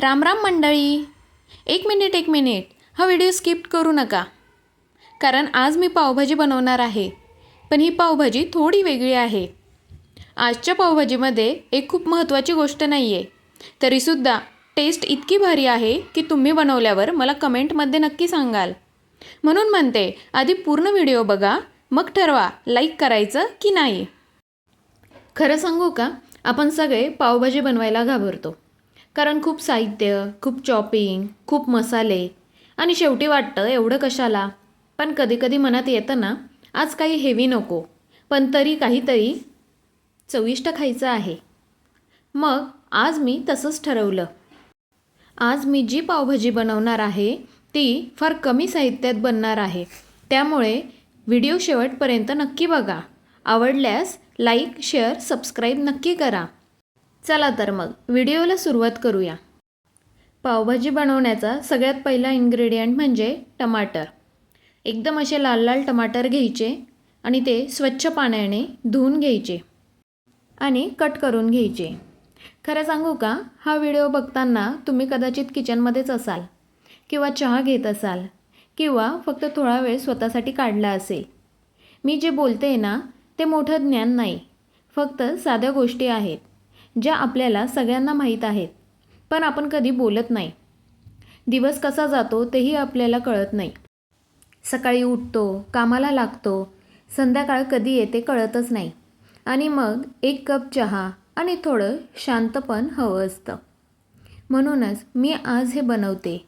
राम राम मंडळी. एक मिनिट एक मिनिट. हा व्हिडिओ स्किप करू नका. कारण आज मी पावभाजी बनवणार आहे. पण ही पावभाजी थोडी वेगळी आहे. आजच्या पावभाजीमध्ये एक खूप महत्त्वाची गोष्ट नाही आहे तरीसुद्धा टेस्ट इतकी भारी आहे की तुम्ही बनवल्यावर मला कमेंटमध्ये नक्की सांगाल. म्हणून म्हणते आधी पूर्ण व्हिडिओ बघा मग ठरवा लाईक करायचं की नाही. खरं सांगू का? आपण सगळे पावभाजी बनवायला घाबरतो. कारण खूप साहित्य खूप चॉपिंग खूप मसाले. आणि शेवटी वाटतं एवढं कशाला? पण कधीकधी मनात येतं ना आज काही हेवी नको. पण तरी काहीतरी चविष्ट खायचं आहे. मग आज मी तसंच ठरवलं. आज मी जी पावभाजी बनवणार आहे ती फार कमी साहित्यात बनणार आहे. त्यामुळे व्हिडिओ शेवटपर्यंत नक्की बघा. आवडल्यास लाईक शेअर सबस्क्राईब नक्की करा. चला तर मग व्हिडिओला सुरुवात करूया. पावभाजी बनवण्याचा सगळ्यात पहिला इन्ग्रेडियंट म्हणजे टमाटर. एकदम असे लाल लाल टमाटर घ्यायचे आणि ते स्वच्छ पाण्याने धुवून घ्यायचे आणि कट करून घ्यायचे. खरं सांगू का हा व्हिडिओ बघताना तुम्ही कदाचित किचनमध्येच असाल किंवा चहा घेत असाल किंवा फक्त थोडा वेळ स्वतःसाठी काढला असेल. मी जे बोलते ना ते मोठं ज्ञान नाही फक्त साध्या गोष्टी आहेत. ज्या आपल्याला सगळ्यांना माहीत आहेत पण आपण कधी बोलत नाही. दिवस कसा जातो तेही आपल्याला कळत नाही. सकाळी उठतो कामाला लागतो संध्याकाळ कधी येते कळतच नाही. आणि मग एक कप चहा आणि थोडं शांतपण हवं असतं. म्हणूनच मी आज हे बनवते.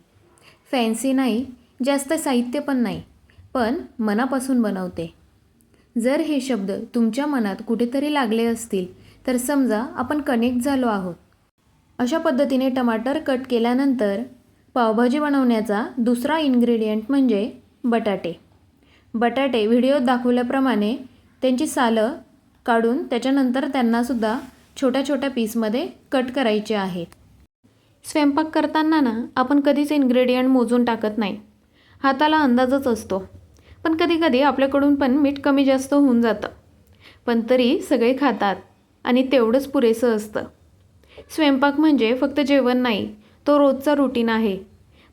फॅन्सी नाही जास्त साहित्य पण नाही पण मनापासून बनवते. जर हे शब्द तुमच्या मनात कुठेतरी लागले असतील तर समजा आपण कनेक्ट झालो आहोत. अशा पद्धतीने टमाटर कट केल्यानंतर पावभाजी बनवण्याचा दुसरा इन्ग्रेडियंट म्हणजे बटाटे. बटाटे व्हिडिओत दाखवल्याप्रमाणे त्यांची सालं काढून त्याच्यानंतर त्यांनासुद्धा छोट्या छोट्या पीसमध्ये कट करायचे आहेत. स्वयंपाक करताना ना आपण कधीच इन्ग्रेडियंट मोजून टाकत नाही. हाताला अंदाजच असतो. पण कधीकधी आपल्याकडून पण मीठ कमी जास्त होऊन जातं. पण तरी सगळे खातात. आणि तेवढंच पुरेसं असतं. स्वयंपाक म्हणजे फक्त जेवण नाही तो रोजचा रुटीन आहे.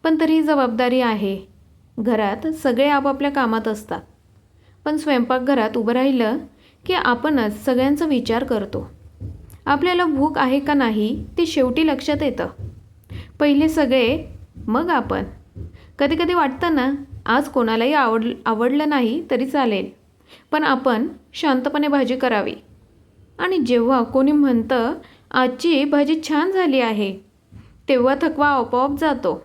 पण तरी जबाबदारी आहे. घरात सगळे आपापल्या कामात असतात. पण स्वयंपाकघरात उभं राहिलं की आपणच सगळ्यांचा विचार करतो. आपल्याला भूक आहे का नाही ते शेवटी लक्षात येतं. पहिले सगळे मग आपण. कधीकधी वाटतं ना आज कोणालाही आवड आवडलं नाही तरी चालेल. पण आपण शांतपणे भाजी करावी. आणि जेव्हा कोणी म्हणतं आजची भाजी छान झाली आहे तेव्हा थकवा आपोआप जातो.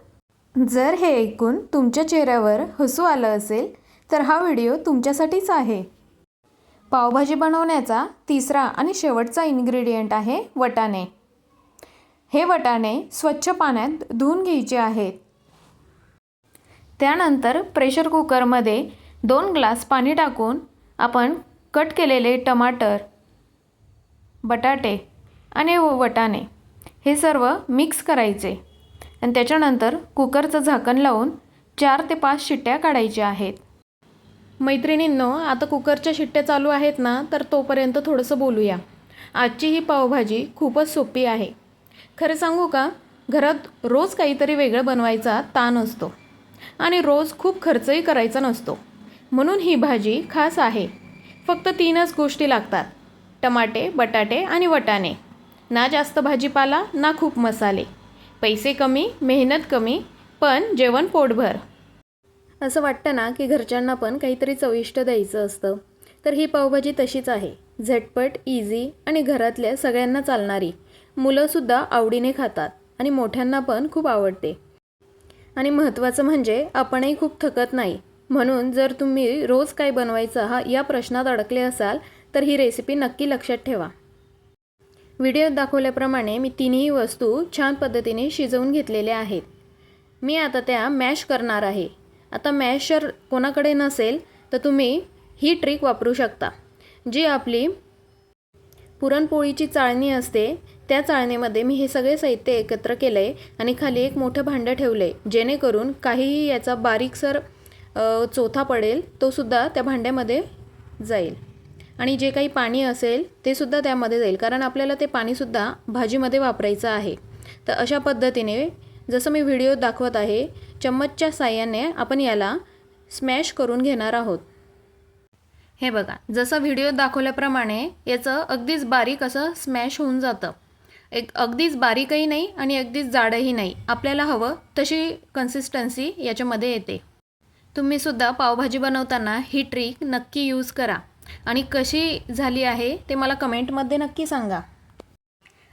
जर हे ऐकून तुमच्या चेहऱ्यावर हसू आलं असेल तर हा व्हिडिओ तुमच्यासाठीच आहे. पावभाजी बनवण्याचा तिसरा आणि शेवटचा इन्ग्रेडियंट आहे वटाणे. हे वटाणे स्वच्छ पाण्यात धुवून घ्यायचे आहेत. त्यानंतर प्रेशर कुकरमध्ये दोन ग्लास पाणी टाकून आपण कट केलेले टमाटर बटाटे आणि वटाणे हे सर्व मिक्स करायचे. आणि त्याच्यानंतर कुकरचं झाकण लावून चार ते पाच शिट्ट्या काढायच्या आहेत. मैत्रिणींनो आता कुकरच्या शिट्ट्या चालू आहेत ना तर तोपर्यंत थोडंसं बोलूया. आजची ही पावभाजी खूपच सोपी आहे. खरं सांगू का? घरात रोज काहीतरी वेगळं बनवायचा ताण असतो. आणि रोज खूप खर्चही करायचा नसतो. म्हणून ही भाजी खास आहे. फक्त तीनच गोष्टी लागतात. टमाटे बटाटे आणि वटाणे. ना जास्त भाजीपाला ना खूप मसाले. पैसे कमी मेहनत कमी पण जेवण पोटभर. असं वाटतं ना की घरच्यांना पण काहीतरी चविष्ट द्यायचं असतं. तर ही पावभाजी तशीच आहे. झटपट इझी आणि घरातल्या सगळ्यांना चालणारी. मुलंसुद्धा आवडीने खातात आणि मोठ्यांना पण खूप आवडते. आणि महत्त्वाचं म्हणजे आपणही खूप थकत नाही. म्हणून जर तुम्ही रोज काय बनवायचं हा या प्रश्नात अडकले असाल तर ही रेसिपी नक्की लक्षात ठेवा. व्हिडिओत दाखवल्याप्रमाणे मी तिन्ही वस्तू छान पद्धतीने शिजवून घेतलेल्या आहेत. मी आता त्या मॅश करणार आहे. आता मॅश जर कोणाकडे नसेल तर तुम्ही ही ट्रिक वापरू शकता. जी आपली पुरणपोळीची चाळणी असते त्या चाळणीमध्ये मी हे सगळे साहित्य एकत्र केलं आहे आणि खाली एक मोठं भांडं ठेवलं आहे जेणेकरून काहीही याचा बारीकसर चोथा पडेल तोसुद्धा त्या भांड्यामध्ये जाईल. आणि जे काही पाणी असेल ते सुद्धा त्यामध्ये जाईल. कारण आपल्याला ते पाणीसुद्धा भाजीमध्ये वापरायचं आहे. तर अशा पद्धतीने जसं मी व्हिडिओ दाखवत आहे चम्मचच्या साह्याने आपण याला स्मॅश करून घेणार आहोत. हे बघा जसं व्हिडिओ दाखवल्याप्रमाणे याचं अगदीच बारीक असं स्मॅश होऊन जातं. एक अगदीच बारीकही नाही आणि अगदीच जाडही नाही. आपल्याला हवं तशी कन्सिस्टन्सी याच्यामध्ये येते. तुम्हीसुद्धा पावभाजी बनवताना ही ट्रिक नक्की यूज करा. आणि कशी झाली आहे ते मला कमेंटमध्ये नक्की सांगा.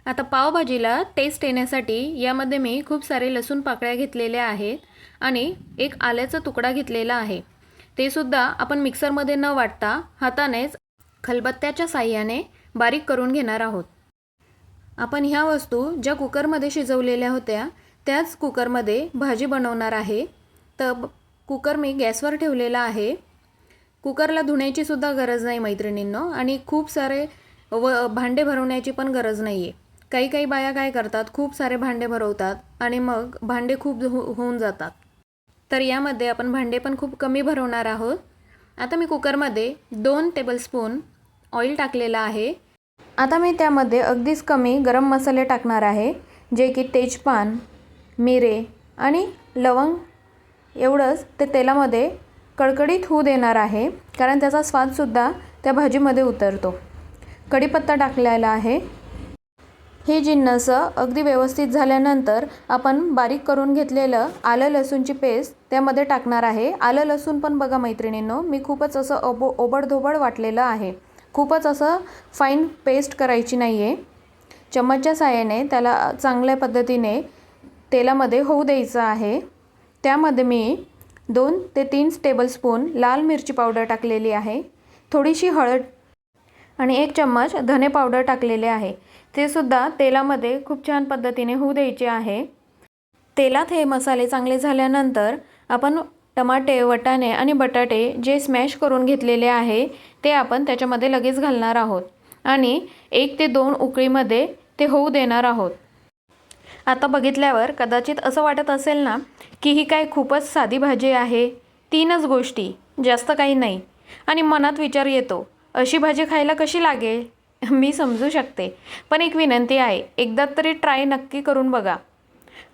आता पावभाजीला टेस्ट येण्यासाठी यामध्ये मी खूप सारे लसूण पाकळ्या घेतलेल्या आहेत आणि एक आल्याचा तुकडा घेतलेला आहे. ते सुद्धा आपण मिक्सरमध्ये न वाटता हातानेच खलबत्त्याच्या साह्याने बारीक करून घेणार आहोत. आपण ह्या वस्तू ज्या कुकरमध्ये शिजवलेल्या होत्या त्याच कुकरमध्ये भाजी बनवणार आहे. तर कुकर मी गॅसवर ठेवलेला आहे. कुकरला धुण्याची सुद्धा गरज नाही मैत्रिणींनो. आणि खूप सारे व भांडे भरवण्याची पण गरज नाही आहे काही काही बाया काय करतात खूप सारे भांडे भरवतात आणि मग भांडे खूप हो होऊन जातात. तर यामध्ये आपण भांडे पण खूप कमी भरवणार आहोत. आता मी कुकरमध्ये दोन टेबलस्पून ऑइल टाकलेलं आहे. आता मी त्यामध्ये अगदीच कमी गरम मसाले टाकणार आहे जे की तेजपान मिरे आणि लवंग. एवढंच ते तेलामध्ये कडकडीत होऊ देणार आहे कारण त्याचा स्वादसुद्धा त्या भाजीमध्ये उतरतो. कढीपत्ता टाकलेला आहे. हे जिन्नस अगदी व्यवस्थित झाल्यानंतर आपण बारीक करून घेतलेलं आलं लसूणची पेस्ट त्यामध्ये टाकणार आहे. आलं लसूण पण बघा मैत्रिणींनो मी खूपच असं ओबो ओबडधोबड वाटलेलं आहे. खूपच असं फाईन पेस्ट करायची नाही आहे चम्मचच्या साह्याने त्याला चांगल्या पद्धतीने तेलामध्ये होऊ द्यायचं आहे. त्यामध्ये मी दोन ते तीन टेबलस्पून लाल मिरची पावडर टाकलेली आहे. थोडीशी हळद आणि एक चम्मच धने पावडर टाकलेले आहे. ते सुद्धा तेलामध्ये खूप छान पद्धतीने होऊ द्यायचे आहे. तेलात हे मसाले चांगले झाल्यानंतर आपण टमाटे वटाणे आणि बटाटे जे स्मॅश करून घेतलेले आहे ते आपण त्याच्यामध्ये लगेच घालणार आहोत. आणि एक ते दोन उकळीमध्ये ते होऊ देणार आहोत. आता बघितल्यावर कदाचित असं वाटत असेल ना की ही काय खूपच साधी भाजी आहे? तीनच गोष्टी जास्त काही नाही. आणि मनात विचार येतो अशी भाजी खायला कशी लागेल? मी समजू शकते पण एक विनंती आहे एकदा तरी ट्राय नक्की करून बघा.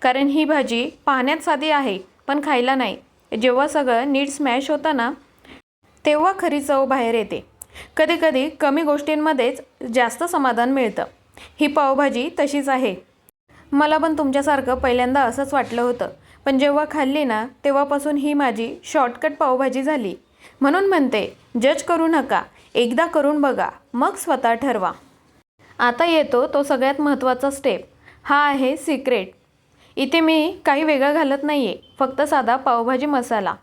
कारण ही भाजी पाहण्यात साधी आहे पण खायला नाही. जेव्हा सगळं नीट स्मॅश होतं ना तेव्हा खरी चव बाहेर येते. कधीकधी कमी गोष्टींमध्येच जास्त समाधान मिळतं. ही पावभाजी तशीच आहे. मला पण तुमच्यासारखं पहिल्यांदा असंच वाटलं होतं. पण जेव्हा खाल्ली ना तेव्हापासून ही माझी शॉर्टकट पावभाजी झाली. म्हणून म्हणते जज करू नका. एकदा करून बघा. मग स्वतः ठरवा. आता येतो तो सगळ्यात महत्त्वाचा स्टेप हा आहे सिक्रेट इथे मी काही वेगळं घालत नाही आहे फक्त साधा पावभाजी मसाला.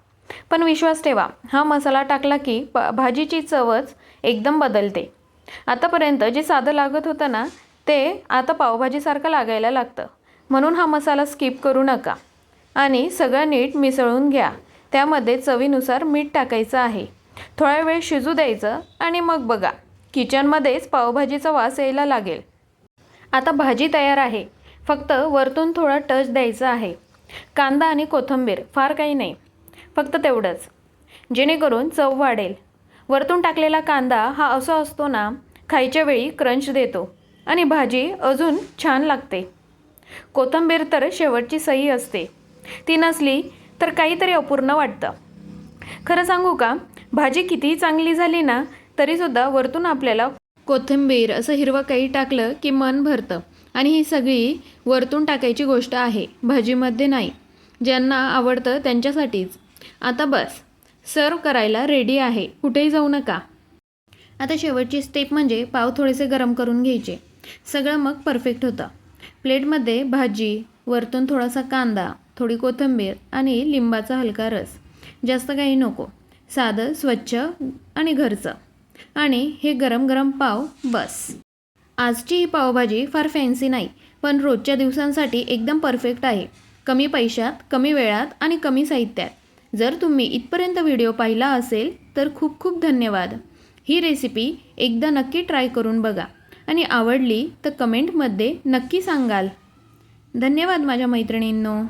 पण विश्वास ठेवा हा मसाला टाकला की प भाजीची चवच एकदम बदलते. आतापर्यंत जे साधं लागत होतं ना ते आता पावभाजीसारखं लागायला लागतं. म्हणून हा मसाला स्किप करू नका. आणि सगळं नीट मिसळून घ्या. त्यामध्ये चवीनुसार मीठ टाकायचं आहे. थोडा वेळ शिजू द्यायचं आणि मग बघा किचनमध्येच पावभाजीचा वास यायला लागेल. आता भाजी तयार आहे. फक्त वरतून थोडा टच द्यायचा आहे. कांदा आणि कोथिंबीर फार काही नाही. फक्त तेवढंच. जेणेकरून चव वाढेल. वरतून टाकलेला कांदा हा असा असतो ना खायच्या वेळी क्रंच देतो. आणि भाजी अजून छान लागते. कोथिंबीर तर शेवटची सही असते. ती नसली तर काहीतरी अपूर्ण वाटतं. खरं सांगू का? भाजी कितीही चांगली झाली ना तरीसुद्धा वरतून आपल्याला कोथिंबीर असं हिरवं काही टाकलं की मन भरतं. आणि ही सगळी वरतून टाकायची गोष्ट आहे भाजीमध्ये नाही. ज्यांना आवडतं त्यांच्यासाठीच. आता बस सर्व करायला रेडी आहे. कुठेही जाऊ नका. आता शेवटची स्टेप म्हणजे पाव थोडेसे गरम करून घ्यायचे. सगळं मग परफेक्ट होतं. प्लेटमध्ये भाजी वरतून थोडासा कांदा थोडी कोथिंबीर आणि लिंबाचा हलका रस. जास्त काही नको. साधं स्वच्छ आणि घरचं. आणि हे गरम गरम पाव बस. आजची ही पावभाजी फार फॅन्सी नाही पण रोजच्या दिवसांसाठी एकदम परफेक्ट आहे. कमी पैशात कमी वेळात आणि कमी साहित्यात. जर तुम्ही इथपर्यंत व्हिडिओ पाहिला असेल तर खूप खूप धन्यवाद. ही रेसिपी एकदा नक्की ट्राय करून बघा. आणि आवडली तर कमेंटमध्ये नक्की सांगाल. धन्यवाद माझ्या मैत्रिणींनो.